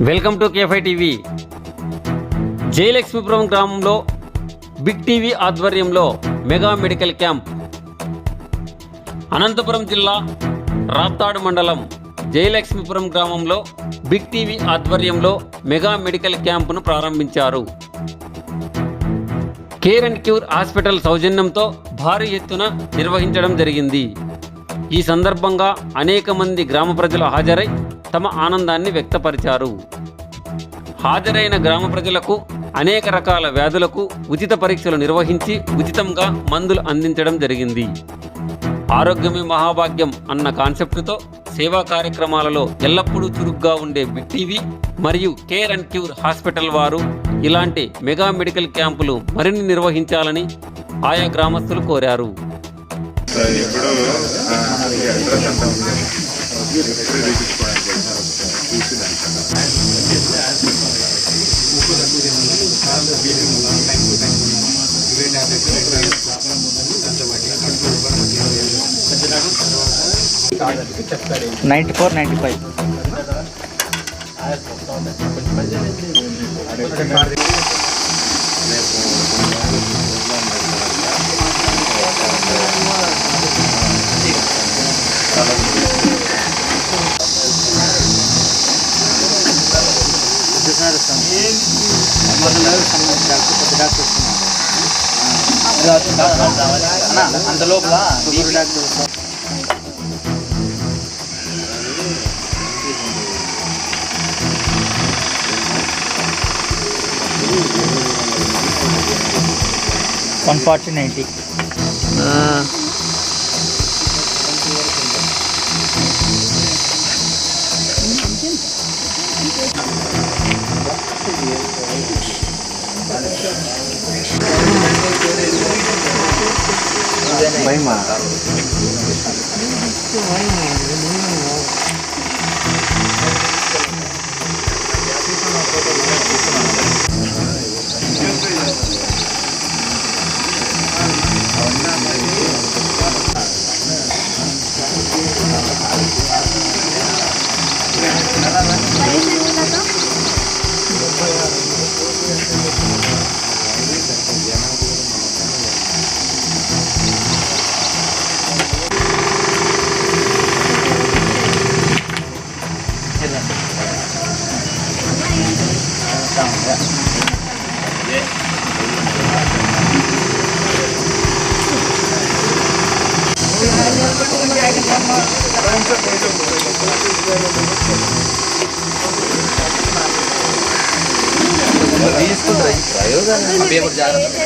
Welcome to కేఫై TV. Jayalakshmipuram గ్రామంలో big TV ఆధ్వర్యంలో మెగా మెడికల్ క్యాంప్. అనంతపురం జిల్లా రాప్తాడు మండలం జయలక్ష్మీపురం గ్రామంలో బిగ్ టీవీ ఆధ్వర్యంలో మెగా మెడికల్ క్యాంపును ప్రారంభించారు. కేర్ అండ్ క్యూర్ హాస్పిటల్ సౌజన్యంతో భారీ ఎత్తున నిర్వహించడం జరిగింది. ఈ సందర్భంగా అనేక మంది గ్రామ ప్రజలు హాజరై తమ ఆనందాన్ని వ్యక్తపరిచారు. హాజరైన గ్రామ ప్రజలకు అనేక రకాల వ్యాధులకు ఉచిత పరీక్షలు నిర్వహించి ఉచితంగా మందులు అందించడం జరిగింది. ఆరోగ్యమే మహాభాగ్యం అన్న కాన్సెప్టుతో సేవా కార్యక్రమాలలో ఎల్లప్పుడూ చురుగ్గా ఉండే టీవీ మరియు కేర్ అండ్ క్యూర్ హాస్పిటల్ వారు ఇలాంటి మెగా మెడికల్ క్యాంపులు మరిన్ని నిర్వహించాలని ఆయా గ్రామస్తులు కోరారు. ఇప్పుడు నైంటీ ఫోర్ నైంటీ ఫైవ్ అంత లోపల doctor 140 90 ah one forty ninety భయమా పేపర్ జాగ్రత్త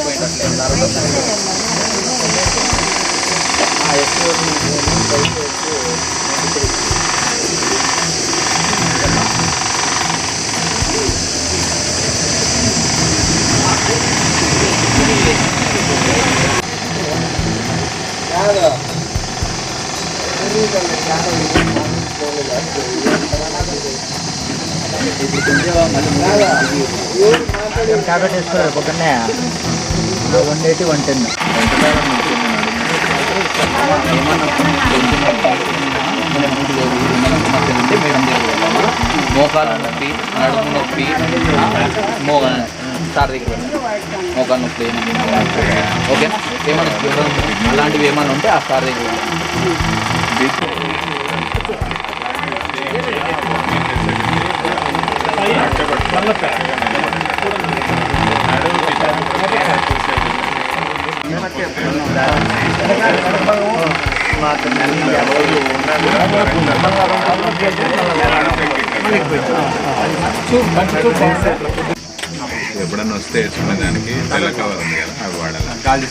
ట్యాబ్లెట్ వేసుకోవాలి పొద్దున్నే వన్ ఎయిటీ వన్ టెన్. మోకాలు నొప్పి. నడుము నొప్పి సార్ దగ్గర మోకాలు నొప్పి. ఓకే. ఏమైనా అలాంటివి ఏమైనా ఉంటే ఆ సార్ దగ్గర. ఎప్పుడన్నా వస్తే వేసుకునే దానికి తెల్ల కవర్ ఉంది కదా అవి వాడాలి?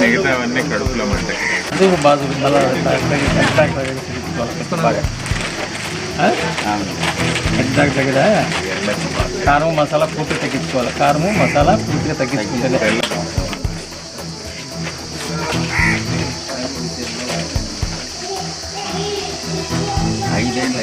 మిగతావన్నీ కడుపులో మంటే. ఎగ్జాక్ట్ దగ్గర. కారం మసాలా పూర్తిగా తగ్గించుకోవాలి. కారము మసాలా పూర్తిగా తగ్గించుకుంటే ఐదేళ్ళు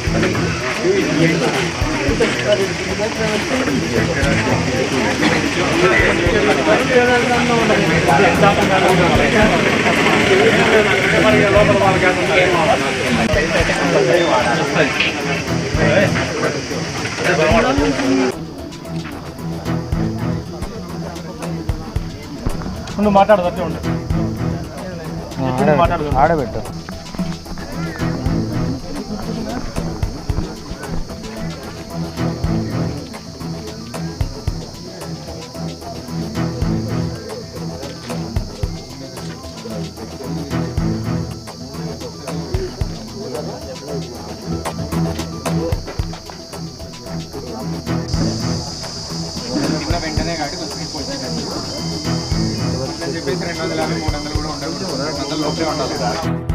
ഒന്ന് മാറ്റാടത്തൊക്കെ ഉണ്ട് ആടെ വിട്ടു ലോക്ഡൌൺ കണ്ടത്